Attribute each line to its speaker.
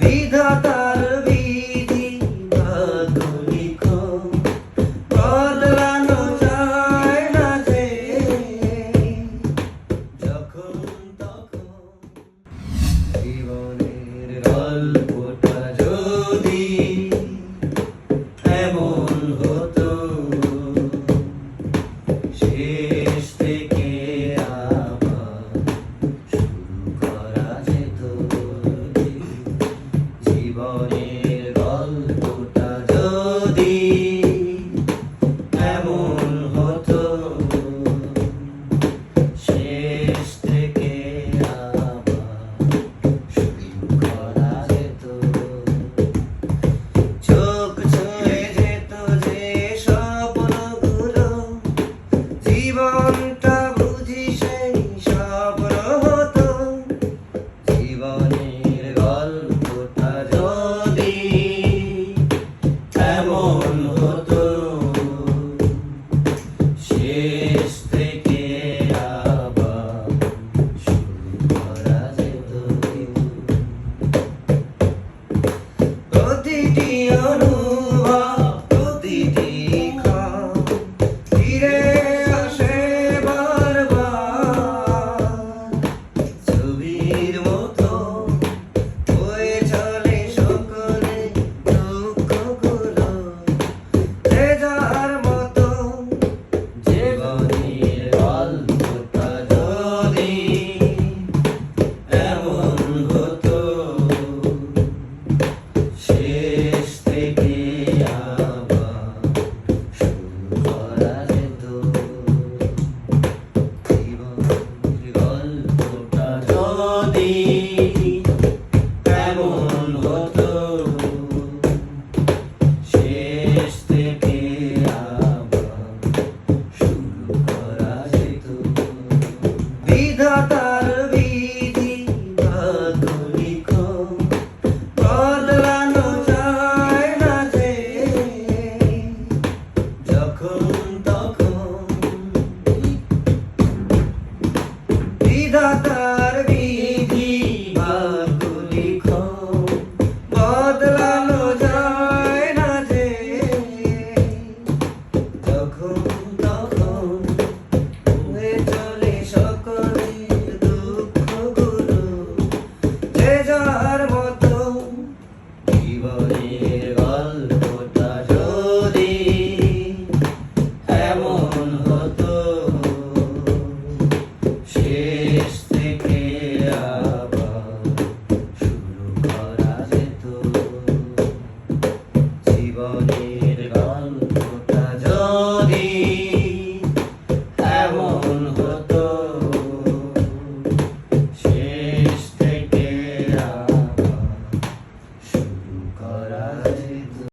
Speaker 1: বিধাতার বিধি আধুনিক বদলানো যায় না যে। যখন তখন জীবনের গল্পটা যদি এমন ವಿಧಾತ